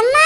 எம்மா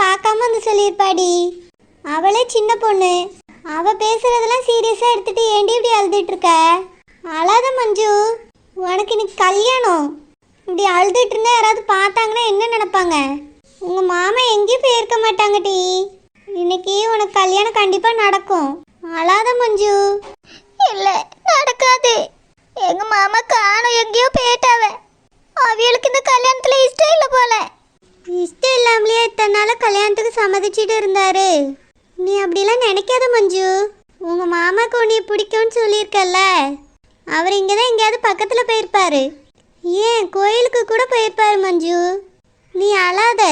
பார்க்காம வந்து சொல்லியிருப்பாடி. அவளே சின்ன பொண்ணு. அவ பேசுறதெல்லாம் சீரியஸா எடுத்துட்டு ஏண்டி இப்படி அழுதுட்டு இருக்க அழாத மஞ்சு. உனக்கு இன்னைக்கு கல்யாணம். இப்படி அழுதுட்டு இருந்தா யாராவது பார்த்தாங்கன்னா என்ன நினைப்பாங்க? உங்க மாமா எங்கேயும் போயிருக்க மாட்டாங்கடி. இன்னைக்கு உனக்கு கல்யாணம் கண்டிப்பா நடக்கும். அழாத மஞ்சு. இல்லை நடக்காது எங்க மாமா காணோம் எங்கேயோ போயிட்டாவ அவியலுக்கு இந்த கல்யாணத்துல இஷ்டம் இல்ல போல இஷ்டம் இல்லாமலேயே இத்தனை நாள் கல்யாணத்துக்கு சம்மதிச்சிட்டு இருந்தாரு. நீ அப்படிலாம் நினைக்காத மஞ்சு. உங்க மாமாக்கு உன்னைய பிடிக்கும்னு சொல்லியிருக்கல்ல. அவர் இங்கே தான் எங்கேயாவது பக்கத்தில் போயிருப்பாரு. ஏன் கோயிலுக்கு கூட போயிருப்பாரு மஞ்சு? நீ அழாத.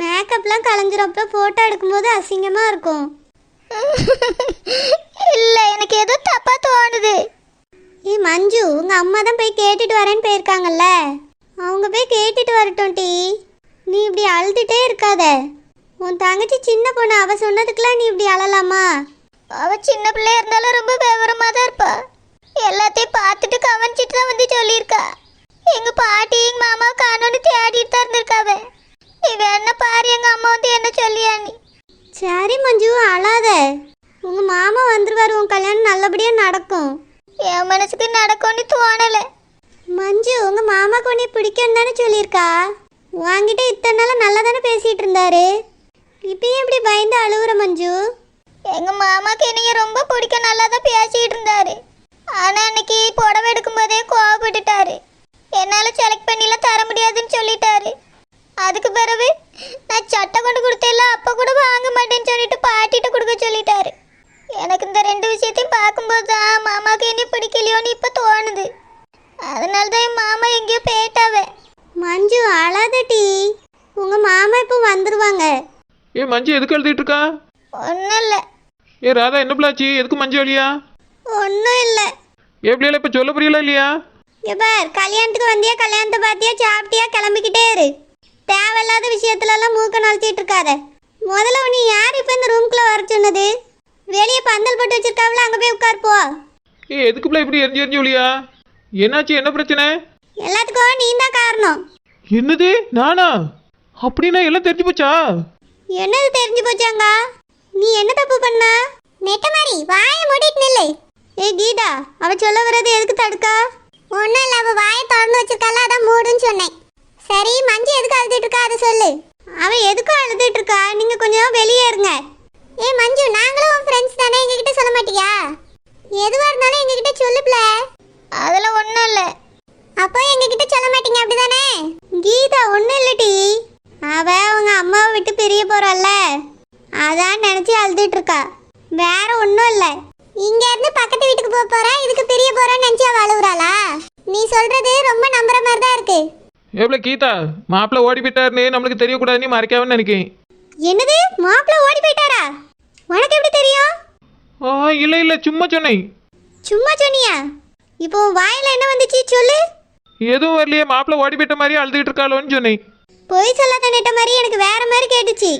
மேக்கப்லாம் கலைஞ்சிரும் ஃபோட்டோ எடுக்கும்போது அசிங்கமாக இருக்கும். இல்ல எனக்கு ஏதோ தப்பா தோணுது. ஏ மஞ்சு உங்கள் அம்மா தான் போய் கேட்டுட்டு வரேன்னு போயிருக்காங்கல்ல. அவங்க போய் கேட்டுட்டு வரட்டும் டி. நீ இப்படி அழுதுட்டே இருக்காத. உன் தங்கச்சி சின்ன பொண்ணு அவ சொன்னதுக்கெல்லாம் நீ இப்படி அழலாமா? அவ சின்ன பிள்ளையா இருந்தாலும் ரொம்ப விவரமா தான் இருப்பா. எல்லாத்தையும் பார்த்துட்டு கவனிச்சிட்டு தான் வந்து சொல்லியிருக்கா. எங்க பாட்டி எங்க மாமா காணோன்னு தேடிட்டு தான் இருந்திருக்காவ நீ வேணா பாரு எங்க அம்மா வந்து என்ன சொல்லியா நீ? சரி மஞ்சு அழாத. உங்க மாமா வந்துருவாரு உன் கல்யாணம் நல்லபடியா நடக்கும். என் மனசுக்கு நடக்கும்னு தோணல. மஞ்சு உங்க மாமாக்கு உன்னை பிடிக்கும் தானே சொல்லியிருக்கா? வாங்கிட்ட இத்தனை நாள் நல்லா தானே பேசிட்டு இருந்தாரு? இப்பயும் இப்படி பயந்து அழுகுற மஞ்சு? எங்க மாமாக்கு என்னைய ரொம்ப பிடிக்கும் நல்லா தான் பேசிட்டு இருந்தாரு. ஆனா அன்னைக்கு புடவை எடுக்கும்போதே கோவப்பட்டுட்டாரு. என்னால செலக்ட் பண்ணிலாம் தர முடியாதுன்னு சொல்லிட்டாரு. அதுக்கு பிறகு நான் சட்டை கொண்டு கொடுத்தேல அப்ப கூட வாங்க மாட்டேன் சொல்லிட்டு பாட்டிட்ட கொடுக்க சொல்லிட்டாரு எனக்கு இந்த ரெண்டு விஷயத்தையும் பார்க்கும்போது தான் மாமாக்கு என்னை பிடிக்கலையோன்னு இப்ப தோணுது அதனால தான் என் மாமா எங்கேயோ போயிட்டாவே மஞ்சு அழாதடி உங்க மாமா இப்போ வந்துருவாங்க ஏ மஞ்சு எதுக்கு எழுதிட்டு இருக்கா ஒன்றும் இல்லை ஏ ராதா என்ன பிள்ளாச்சு? எதுக்கு மஞ்சு வழியா ஒன்றும் இல்லை பிள்ளைல இப்போ சொல்ல புரியல இல்லையா? பார் கல்யாணத்துக்கு வந்தியா கல்யாணத்தை பார்த்தியா சாப்பிட்டியா கிளம்பிக்கிட்டே இரு. தேவையில்லாத விஷயத்துலலாம் மூக்க நுழைச்சிட்டு இருக்காத. முதல்ல நீ யார் இப்போ இந்த ரூம்குள்ளே வர சொன்னது? வெளியே பந்தல் போட்டு வச்சிருக்காவில அங்கே போய் உட்கார் போ. ஏ எதுக்கு பிள்ளை இப்படி எரிஞ்சு எரிஞ்சு ஒளியா? என்னாச்சு என்ன பிரச்சனை? எல்லாத்துக்கும் நீ தான் காரணம். என்னது நானா? அப்படின்னா எல்லாம் தெரிஞ்சு போச்சா? என்னது தெரிஞ்சு போச்சாங்க நீ என்ன தப்பு பண்ண? நெட்ட மாதிரி வாயை மூடிட்டு நில்லு. ஏ கீதா அவ சொல்ல வர்றது எதுக்கு தடுக்கா? ஒன்றும் இல்லை அவள் வாயை திறந்து வச்சிருக்கால அதான் மூடுன்னு சொன்னேன். சரி மஞ்சு எதுக்கு அழுதுட்டு இருக்கா அதை சொல்லு. அவ எதுக்கும் அழுதுட்டு இருக்கா? நீங்க கொஞ்சம் வெளியே இருங்க. ஏ மஞ்சு நாங்களும் உன் ஃப்ரெண்ட்ஸ் தானே? எங்ககிட்ட சொல்ல மாட்டியா? எதுவாக இருந்தாலும் எங்ககிட்ட சொல்லுப்ல. அதெல்லாம் ஒன்றும் இல்லை. அப்போ எங்ககிட்ட சொல்ல மாட்டீங்க அப்படிதானே? கீதா ஒன்றும் இல்லடி அவ அவங்க அம்மாவை விட்டு பிரிய போறாள்ல அதான் நினச்சி அழுதுட்டு இருக்கா. வேற ஒன்றும் இல்லை. இங்க இருந்து பக்கத்து வீட்டுக்கு போக போறா இதுக்கு பிரிய போறேன்னு நினைச்சு அவ அழுகுறாளா நீ சொல்றது ரொம்ப நம்புற மாதிரி தான் இருக்கு எவ்வளோ கீதா மாப்பிள்ளை ஓடி போயிட்டாருன்னு நம்மளுக்கு தெரியக்கூடாதுன்னு மறைக்காமன்னு நினைக்கேன். என்னது? மாப்பிள்ள ஓடி போயிட்டாரா? உனக்கு எப்படி தெரியும்? ஆ இல்லை இல்லை சும்மா சொன்னேன். சும்மா சொன்னியா? இப்போ வாயில என்ன வந்துச்சு? சொல்லு. எதுவும் வரலையே மாப்பிள்ளை ஓடி போயிட்ட மாதிரி அழுதுகிட்டு இருக்காளோன்னு சொன்னேன். பொய் சொல்லாத நெட்ட மாதிரி எனக்கு வேற மாதிரி கேட்டுச்சு.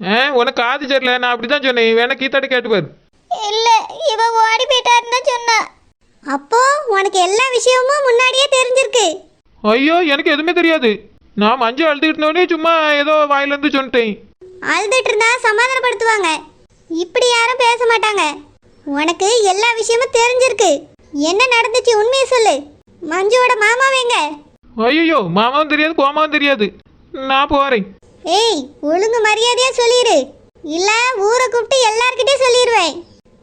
ஆ உனக்கு காது சரியில்லை நான் அப்படி தான் சொன்னேன். வேணா கீதாட்ட கேட்டுப்பார் இல்ல இவ ஓடி போயிட்டாருன்னு சொன்னா. அப்போ உனக்கு எல்லா விஷயமும் முன்னாடியே தெரிஞ்சிருக்கு. ஐயோ எனக்கு எதுவுமே தெரியாது. நான் மஞ்சள் அழுதுகிட்டு இருந்தோடனே சும்மா ஏதோ வாயிலேருந்து சொன்னிட்டேன் அழுதுட்டு இருந்தா சமாதானப்படுத்துவாங்க. இப்படி யாரும் பேச மாட்டாங்க. உனக்கு எல்லா விஷயமும் தெரிஞ்சிருக்கு. என்ன நடந்துச்சு உண்மையை சொல்லு. மஞ்சுவோட மாமா எங்க? ஐயோ மாமாவும் தெரியாது கோமாவும் தெரியாது. நான் போகிறேன் ஏய் ஒழுங்கு மரியாதையா சொல்லிடு இல்ல ஊரை கூப்பிட்டு எல்லார்கிட்டயும் சொல்லிடுவேன்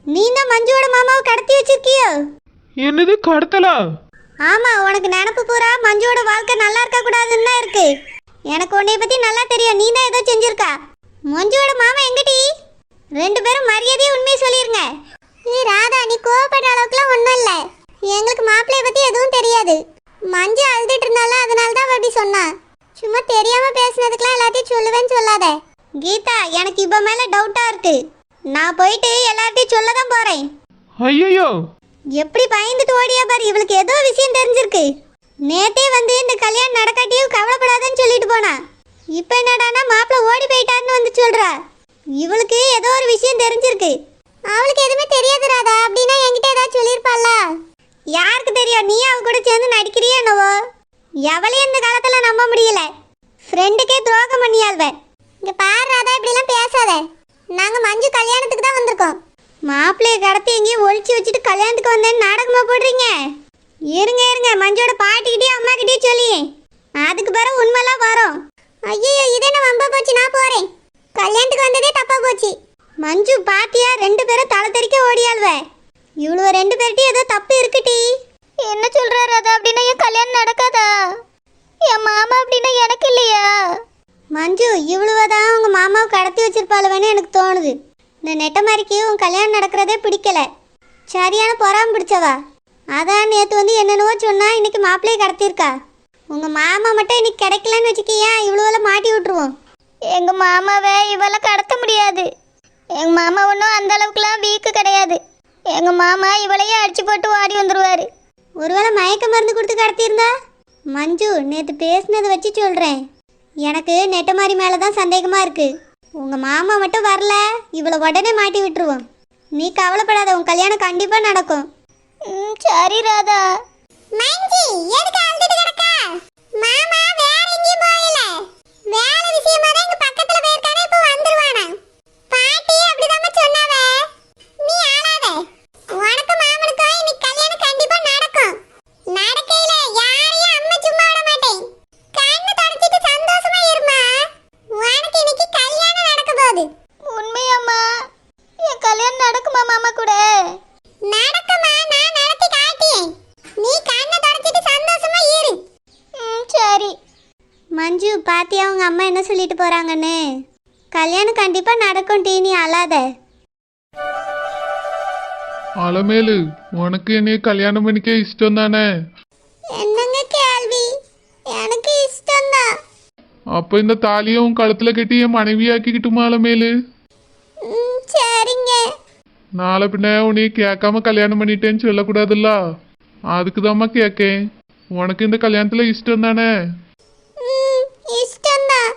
நீ தான் மஞ்சுவோட மாமாவை கடத்தி வச்சிருக்கியோ? என்னது கடத்தலா? ஆமா உனக்கு நினப்பு பூரா மஞ்சுவோட வாழ்க்கை நல்லா இருக்க கூடாதுன்னு தான் இருக்கு. எனக்கு உன்னைய பத்தி நல்லா தெரியும் நீ தான் ஏதோ செஞ்சிருக்கா. மஞ்சுவோட மாமா எங்கடி? ரெண்டு பேரும் மரியாதையா உண்மையை சொல்லிருங்க. நீ ராதா நீ கோவப்படுற அளவுக்குலாம் ஒன்றும் இல்லை. எங்களுக்கு மாப்பிள்ளைய பற்றி எதுவும் தெரியாது. மஞ்சு அழுதுட்டு இருந்தால அதனால தான் அப்படி சொன்னா. சும்மா தெரியாம பேசுனதுக்கெல்லாம் எல்லாத்தையும் சொல்லுவேன்னு சொல்லாத. கீதா எனக்கு இப்ப மேல டவுட்டா இருக்கு. நான் போயிட்டு எல்லார்ட்டையும் சொல்ல தான் போறேன். ஐயோ எப்படி பயந்துட்டு ஓடியா பாரு இவளுக்கு ஏதோ விஷயம் தெரிஞ்சிருக்கு. நேத்தே வந்து இந்த கல்யாணம் நடக்காட்டியும் கவலைப்படாதன்னு சொல்லிட்டு போனா. இப்போ என்னடானா மாப்பிள்ள ஓடி போயிட்டாருன்னு வந்து சொல்றா. இவளுக்கு ஏதோ ஒரு விஷயம் தெரிஞ்சிருக்கு. அவளுக்கு எதுவுமே தெரியாது ராதா அப்படின்னா என்கிட்ட ஏதாவது சொல்லியிருப்பாள்ல யாருக்கு தெரியும்? நீ அவ கூட சேர்ந்து நடிக்கிறியா என்னவோ? எவளையும் இந்த காலத்துல நம்ப முடியல. ஃப்ரெண்டுக்கே துரோகம் பண்ணியாள்வ இங்க பாரு ராதா இப்படிலாம் பேசாத. நாங்க மஞ்சு கல்யாணத்துக்கு தான் வந்திருக்கோம். மாப்பிள்ளைய கடத்தி எங்கேயும் ஒழிச்சு வச்சுட்டு கல்யாணத்துக்கு வந்தேன்னு நாடகமா போடுறீங்க? இருங்க இருங்க மஞ்சோட பாட்டிக்கிட்டே அம்மா கிட்டே சொல்லி. அதுக்கு பிறகு உண்மைலாம் வரும். ஐயோ இதே நான் வம்ப போச்சு நான் போறேன். கல்யாணத்துக்கு வந்ததே தப்பா போச்சு. மஞ்சு பாத்தியா ரெண்டு பேரும் தலை தெறிக்க ஓடியாள்வ இவ்வளோ ரெண்டு பேர்கிட்டயும் ஏதோ தப்பு இருக்குட்டி என்ன சொல்றாரு அது அப்படின்னா என் கல்யாணம் நடக்காதா? என் மாமா அப்படின்னா எனக்கு இல்லையா? மஞ்சு இவ்வளவுதான் உங்க மாமாவை கடத்தி வச்சிருப்பாளுவேன்னு எனக்கு தோணுது. இந்த நெட்ட மாதிரிக்கு உன் கல்யாணம் நடக்கிறதே பிடிக்கல. சரியான பொறாம பிடிச்சவா? அதான் நேற்று வந்து என்னென்னவோ சொன்னா இன்னைக்கு மாப்பிள்ளையை கடத்தியிருக்கா. உங்க மாமா மட்டும் இன்னைக்கு கிடைக்கலன்னு வச்சுக்கியா இவ்வளோல மாட்டி விட்டுருவோம். எங்க மாமாவை இவளை கடத்த முடியாது. எங்க மாமா ஒன்றும் அந்த அளவுக்குலாம் வீக்கு கிடையாது. எங்க மாமா இவளையே அடிச்சு போட்டு ஓடி வந்துருவாரு. ஒருவேளை மயக்க மருந்து கொடுத்து கடத்தியிருந்தா? மஞ்சு நேற்று பேசினதை வச்சு சொல்கிறேன் எனக்கு நெட்டமாரி மேலே தான் சந்தேகமாக இருக்கு. உங்கள் மாமா மட்டும் வரல இவளை உடனே மாட்டி விட்டுருவோம். நீ கவலைப்படாத உன் கல்யாணம் கண்டிப்பாக நடக்கும். சரி ராதா. மஞ்சி எதுக்கு அழுதுட்டு கிடக்கா? மாமா வேற எங்கேயும் போகல. வேலை விஷயமா தான் இங்க பக்கத்துல போயிருக்கானே இப்போ வந்துருவானா. பாட்டி அப்படிதான் சொன்னாவ. கண்ணு கல்யாணம் கண்டிப்பாக நடக்கும் டீ நீ அழாத. அலமேலு உனக்கு என்னைய கல்யாணம் பண்ணிக்க இஷ்டம் தானே என்னங்க கேள்வி? எனக்கு இஷ்டம் தான் அப்ப இந்த தாலியை உன் கழுத்துல கட்டி என் மனைவியாக்கிக்கிட்டுமா அலமேலு சரிங்க. நாளை பின்ன உன்னைய கேட்காம கல்யாணம் பண்ணிட்டேன்னு சொல்லக்கூடாதுல்ல? அதுக்கு தாம்மா கேட்கேன். உனக்கு இந்த கல்யாணத்துல இஷ்டம் தானே இஷ்டம் தான்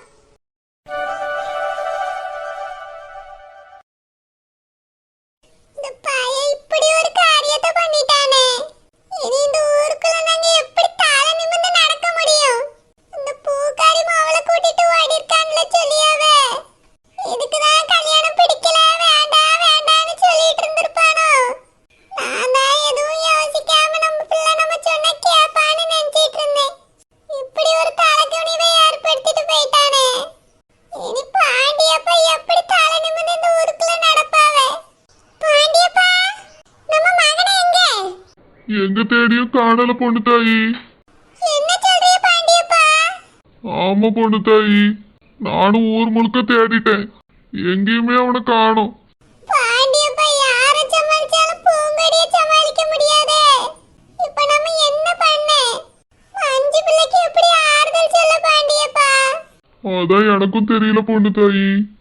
எங்க தேடியும் காணல பொண்ணு தாயி. ஆமா பொண்ணு தாயி. நானும் ஊர் முழுக்க தேடிட்டேன். எங்கேயுமே அவனை காணும். அதான் எனக்கும் தெரியல பொண்ணு தாயி.